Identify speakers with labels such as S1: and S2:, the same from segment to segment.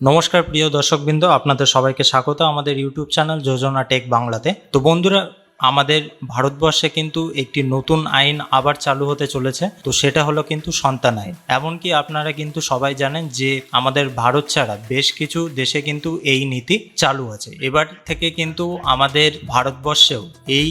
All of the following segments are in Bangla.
S1: নমস্কার প্রিয় দর্শকবৃন্দ, আপনাদের সবাইকে স্বাগত আমাদের ইউটিউব চ্যানেল যোজনা টেক বাংলাতে। তো বন্ধুরা, আমাদের ভারতবর্ষে কিন্তু একটি নতুন আইন আবার চালু হতে চলেছে, তো সেটা হলো কিন্তু সন্তান আইন। এমনকি আপনারা কিন্তু সবাই জানেন যে আমাদের ভারত ছাড়া বেশ কিছু দেশে কিন্তু এই নীতি চালু আছে। এবার থেকে কিন্তু আমাদের ভারতবর্ষেও এই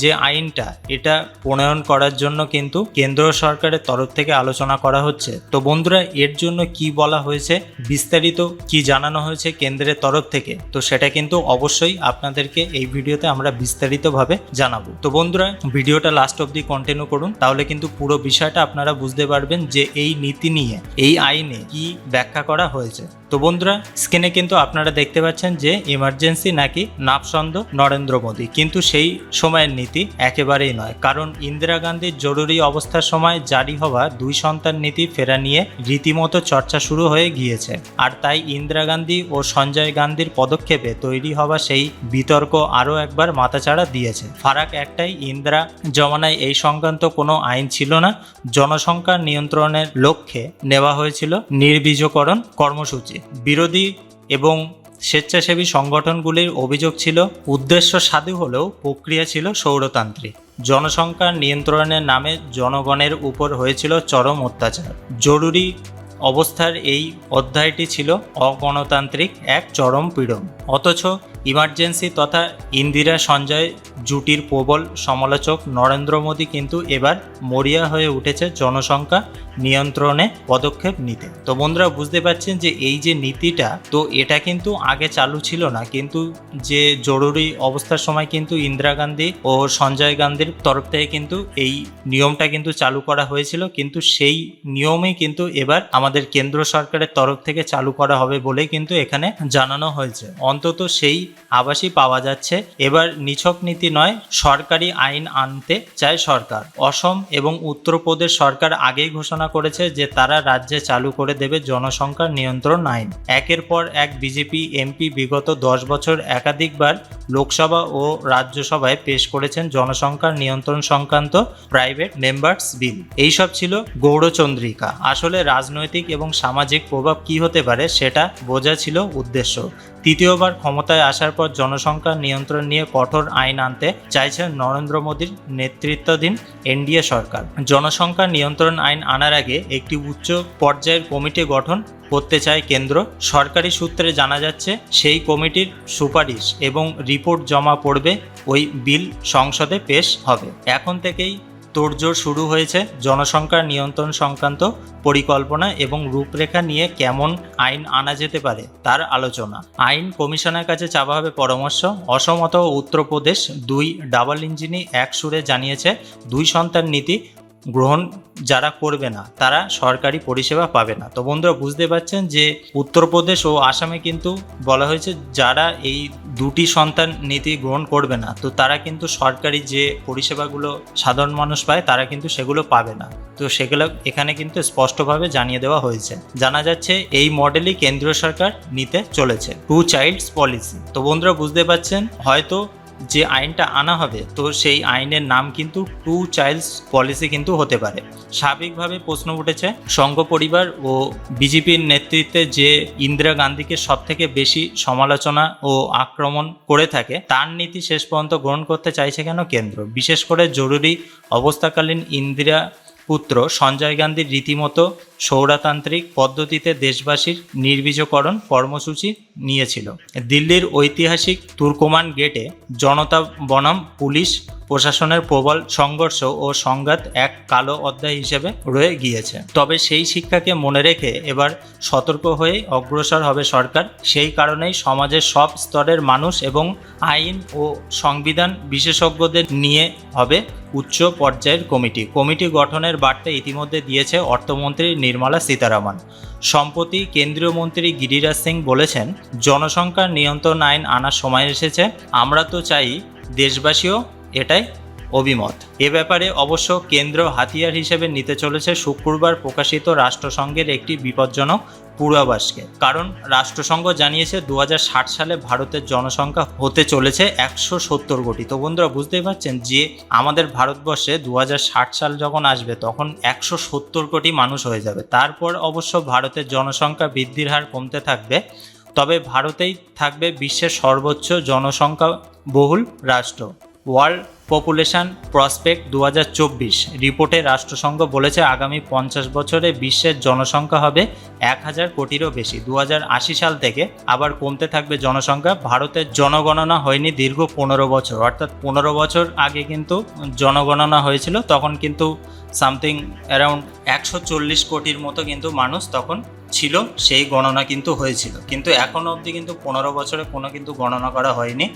S1: যে আইনটা, এটা প্রণয়ন করার জন্য কিন্তু কেন্দ্র সরকারের তরফ থেকে আলোচনা করা হচ্ছে। তো বন্ধুরা, এর জন্য কি বলা হয়েছে, বিস্তারিত কি জানানো হয়েছে কেন্দ্রের তরফ থেকে, তো সেটা কিন্তু অবশ্যই আপনাদেরকে এই ভিডিওতে আমরা বিস্তারিতভাবে জানাব। তো বন্ধুরা, ভিডিওটা লাস্ট অবধি কন্টিনিউ করুন, তাহলে কিন্তু পুরো বিষয়টা আপনারা বুঝতে পারবেন যে এই নীতি নিয়ে, এই আইনে কি ব্যাখ্যা করা হয়েছে। তো বন্ধুরা, স্ক্রিনে কিন্তু আপনারা দেখতে পাচ্ছেন যে ইমার্জেন্সি নাকি নাপসন্দ নরেন্দ্র মোদী। কিন্তু সেই সময়ের নীতি একেবারেই নয়। কারণ ইন্দিরা গান্ধীর জরুরি অবস্থার সময় জারি হওয়া দুই সন্তান নীতি ফেরা নিয়ে রীতিমতো চর্চা শুরু হয়ে গিয়েছে। আর তাই ইন্দিরা গান্ধী ও সঞ্জয় গান্ধীর পদক্ষেপে তৈরি হওয়া সেই বিতর্ক আরও একবার মাথাচাড়া দিয়েছে। ফারাক একটাই, ইন্দিরা জমানায় এই সংক্রান্ত কোনো আইন ছিল না। জনসংখ্যা নিয়ন্ত্রণের লক্ষ্যে নেওয়া হয়েছিল নির্বীজকরণ কর্মসূচি। বিরোধী এবং স্বেচ্ছাসেবী সংগঠনগুলির অভিযোগ ছিল, উদ্দেশ্য সাধু হলেও প্রক্রিয়া ছিল সৌরতান্ত্রিক। জনসংখ্যা নিয়ন্ত্রণের নামে জনগণের উপর হয়েছিল চরম অত্যাচার। জরুরি অবস্থার এই অধ্যায়টি ছিল অগণতান্ত্রিক এক চরম পীড়ন। অথচ ইমার্জেন্সি তথা ইন্দিরা সঞ্জয় জুটির প্রবল সমালোচক নরেন্দ্র মোদী কিন্তু এবার মরিয়া হয়ে উঠেছে জনসংখ্যা নিয়ন্ত্রণে পদক্ষেপ নিতে। তো বন্ধুরা, বুঝতে পারছেন যে এই যে নীতিটা, তো এটা কিন্তু আগে চালু ছিল না। কিন্তু যে জরুরি অবস্থার সময় কিন্তু ইন্দিরা গান্ধী ও সঞ্জয় গান্ধীর তরফ থেকে কিন্তু এই নিয়মটা কিন্তু চালু করা হয়েছিল। কিন্তু সেই নিয়মেই কিন্তু এবার আমাদের কেন্দ্র সরকারের তরফ থেকে চালু করা হবে বলে কিন্তু এখানে জানানো হয়েছে। অন্তত সেই আবাসই পাওয়া যাচ্ছে। এবার নিছক নীতি নয়, সরকারি আইন আনতে চায় সরকার। অসম এবং উত্তরপ্রদেশ সরকার আগেই ঘোষণা করেছে যে তারা রাজ্যে চালু করে দেবে জনসংখ্যার নিয়ন্ত্রণ আইন। একের পর এক বিজেপি, এমপি বিগত দশ বছর একাধিকবার লোকসভা ও রাজ্যসভায় পেশ করেছেন জনসংখ্যা নিয়ন্ত্রণ সংক্রান্ত প্রাইভেট মেম্বার্স বিল। এইসব ছিল গৌড়চন্দ্রিকা। আসলে রাজনৈতিক এবং সামাজিক প্রভাব কি হতে পারে সেটা বোঝা ছিল উদ্দেশ্য। তৃতীয়বার ক্ষমতায় আসার পর জনসংখ্যা নিয়ন্ত্রণ নিয়ে কঠোর আইন আনতে চাইছেন নরেন্দ্র মোদীর নেতৃত্বাধীন এনডিএ সরকার। জনসংখ্যা নিয়ন্ত্রণ আইন আনার আগে একটি উচ্চ পর্যায়ের কমিটি গঠন করতে চায় কেন্দ্র। সরকারি সূত্রে জানা যাচ্ছে, সেই কমিটির সুপারিশ এবং রিপোর্ট জমা পড়বে ওই বিল সংসদে পেশ হবে। এখন থেকেই তোড়জোড় শুরু হয়েছে জনসংখ্যা নিয়ন্ত্রণ সংক্রান্ত পরিকল্পনা এবং রূপরেখা নিয়ে কেমন আইন আনা যেতে পারে তার আলোচনা। আইন কমিশনের কাছে চাওয়া হবে পরামর্শ। অসমত উত্তরপ্রদেশ দুই ডাবল ইঞ্জিনই এক সুরে জানিয়েছে, দুই সন্তান নীতি গ্রহণ যারা করবে না, তারা সরকারি পরিষেবা পাবে না। তো বন্ধুরা, বুঝতে পারছেন যে উত্তরপ্রদেশ ও আসামে কিন্তু বলা হয়েছে যারা এই দুটি সন্তান নীতি গ্রহণ করবে না, তো তারা কিন্তু সরকারি যে পরিষেবাগুলো সাধারণ মানুষ পায়, তারা কিন্তু সেগুলো পাবে না। তো সেগুলো এখানে কিন্তু স্পষ্টভাবে জানিয়ে দেওয়া হয়েছে। জানা যাচ্ছে এই মডেলই কেন্দ্রীয় সরকার নিতে চলেছে, টু চাইল্ডস পলিসি। তো বন্ধুরা, বুঝতে পারছেন? হয়তো যে আইনটা আনা হবে, তো সেই আইনের নাম কিন্তু টু চাইল্ডস পলিসি কিন্তু হতে পারে। স্বাভাবিকভাবে প্রশ্ন উঠেছে সংঘ পরিবার ও বিজেপির নেতৃত্বে যে ইন্দিরা গান্ধীকে সব থেকে বেশি সমালোচনা ও আক্রমণ করে থাকে, তার নীতি শেষ পর্যন্ত গ্রহণ করতে চাইছে কেন কেন্দ্র? বিশেষ করে জরুরি অবস্থাকালীন ইন্দিরা পুত্র সঞ্জয় গান্ধীর রীতিমতো সৌরাতান্ত্রিক পদ্ধতিতে দেশবাসীর নির্বীজকরণ কর্মসূচি নিয়েছিল। দিল্লির ঐতিহাসিক তুর্কমান গেটে জনতা বনাম, পুলিশ, প্রশাসনের প্রবল সংঘর্ষ ও সংঘাত এক কালো অধ্যায় হিসেবে রয়ে গিয়েছে। তবে সেই শিক্ষাকে মনে রেখে এবার সতর্ক হয়ে অগ্রসর হবে সরকার। সেই কারণেই সমাজের সব স্তরের মানুষ এবং আইন ও সংবিধান বিশেষজ্ঞদের নিয়ে হবে উচ্চ পর্যায়ের কমিটি। কমিটি গঠনের বার্তা ইতিমধ্যে দিয়েছে অর্থমন্ত্রী নির্মলা সীতারামন। সম্প্রতি কেন্দ্রীয় মন্ত্রী গিরিরাজ সিং বলেছেন, জনসংখ্যার নিয়ন্ত্রণ আইন আনার সময় এসেছে, আমরা তো চাই দেশবাসীও এটাই অভিমত। এ ব্যাপারে অবশ্য কেন্দ্র হাতিয়ার হিসেবে নিতে চলেছে শুক্রবার প্রকাশিত রাষ্ট্রসংঘের একটি বিপজ্জনক পূর্বাভাসকে। কারণ রাষ্ট্রসংঘ জানিয়েছে দু হাজার ষাট সালে ভারতের জনসংখ্যা হতে চলেছে একশো সত্তর কোটি। তো বন্ধুরা, বুঝতেই পারছেন যে আমাদের ভারতবর্ষে দু হাজার ষাট সাল যখন আসবে, তখন একশো সত্তর কোটি মানুষ হয়ে যাবে। তারপর অবশ্য ভারতের জনসংখ্যা বৃদ্ধির হার কমতে থাকবে। তবে ভারতেই থাকবে বিশ্বের সর্বোচ্চ জনসংখ্যা বহুল রাষ্ট্র। ওয়ার্ল্ড পপুলেশন প্রসপেক্ট দু হাজার চব্বিশ। রিপোর্টে রাষ্ট্রসংঘ বলেছে আগামী পঞ্চাশ বছরে বিশ্বের জনসংখ্যা হবে এক হাজার কোটিরও বেশি। দু হাজার আশি সাল থেকে আবার কমতে থাকবে জনসংখ্যা। ভারতের জনগণনা হয়নি দীর্ঘ পনেরো বছর। অর্থাৎ পনেরো বছর আগে কিন্তু জনগণনা হয়েছিল। তখন কিন্তু সামথিং অ্যারাউন্ড একশো চল্লিশ কোটির মতো কিন্তু মানুষ তখন ছিল, সেই গণনা কিন্তু হয়েছিল। কিন্তু এখনও অবধি কিন্তু পনেরো বছরে কোনো কিন্তু গণনা করা হয়নি।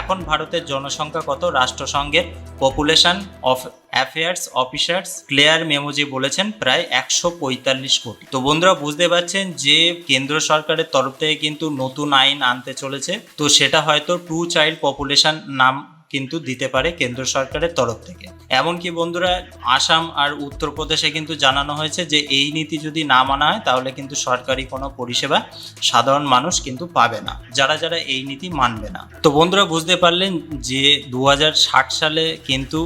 S1: এখন ভারতের জনসংখ্যা কত? রাষ্ট্রসংঘের population of affairs officers Clare Menozzi বলেছেন প্রায় একশো পঁয়তাল্লিশ কোটি। তো বন্ধুরা, বুঝতে পারছেন যে কেন্দ্র সরকারের তরফ থেকে কিন্তু নতুন আইন আনতে চলেছে। তো সেটা হয়তো টু চাইল্ড পপুলেশন নাম কিন্তু দিতে পারে কেন্দ্র সরকারের তরফ থেকে। এমনকি বন্ধুরা, আসাম আর উত্তরপ্রদেশে কিন্তু জানানো হয়েছে যে, এই নীতি যদি না মানা হয়, তাহলে কিন্তু সরকারি কোনো পরিষেবা সাধারণ মানুষ কিন্তু পাবে না। যারা যারা এই নীতি মানবে না। তো বন্ধুরা, বুঝতে পারলেন যে দু হাজার ষাট সালে কিন্তু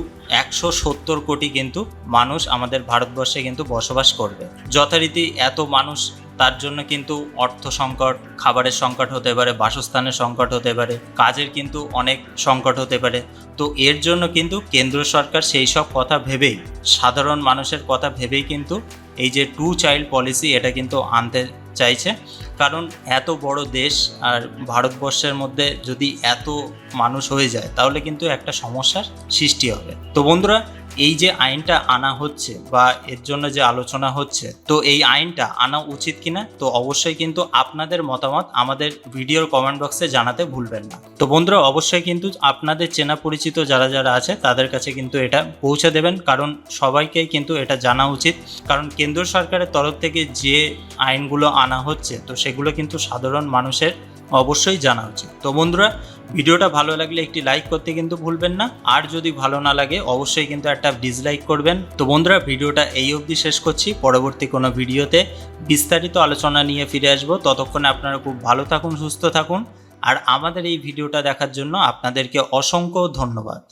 S1: একশো সত্তর কোটি কিন্তু মানুষ আমাদের ভারতবর্ষে কিন্তু বসবাস করবে। যথারীতি এত মানুষ তার জন্য কিন্তু অর্থ সংকট, খাবারের সংকট হতে পারে, বাসস্থানের সংকট হতে পারে, কাজের কিন্তু অনেক সংকট হতে পারে। তো এর জন্য কিন্তু কেন্দ্র সরকার সেই সব কথা ভেবেই, সাধারণ মানুষের কথা ভেবেই কিন্তু এই যে টু চাইল্ড পলিসি এটা কিন্তু আনতে চাইছে। কারণ এত বড় দেশ আর ভারতবর্ষের মধ্যে যদি এত মানুষ হয়ে যায়, তাহলে কিন্তু একটা সমস্যার সৃষ্টি হবে। তো বন্ধুরা এই যে আইনটা আনা হচ্ছে বা এর জন্য যে আলোচনা হচ্ছে, তো এই আইনটা আনা উচিত কিনা? তো অবশ্যই কিন্তু আপনাদের মতামত আমাদের ভিডিওর কমেন্ট বক্সে জানাতে ভুলবেন না। তো বন্ধুরা, অবশ্যই কিন্তু আপনাদের চেনা পরিচিত যারা যারা আছে, তাদের কাছে কিন্তু এটা পৌঁছে দেবেন, কারণ সবাইকেই কিন্তু এটা জানা উচিত। কারণ কেন্দ্র সরকারের তরফ থেকে যে আইনগুলো আনা হচ্ছে, তো সেগুলো কিন্তু সাধারণ মানুষের অবশ্যই জানা উচিত। তো বন্ধুরা, ভিডিওটা ভালো লাগলে একটি লাইক করতে কিন্তু ভুলবেন না। আর যদি ভালো না লাগে, অবশ্যই কিন্তু একটা ডিসলাইক করবেন। তো বন্ধুরা, ভিডিওটা এই অবধি শেষ করছি। পরবর্তী কোনো ভিডিওতে বিস্তারিত আলোচনা নিয়ে ফিরে আসব। ততক্ষণে আপনারা খুব ভালো থাকুন, সুস্থ থাকুন। আর আমাদের এই ভিডিওটা দেখার জন্য আপনাদেরকে অসংখ্য ধন্যবাদ।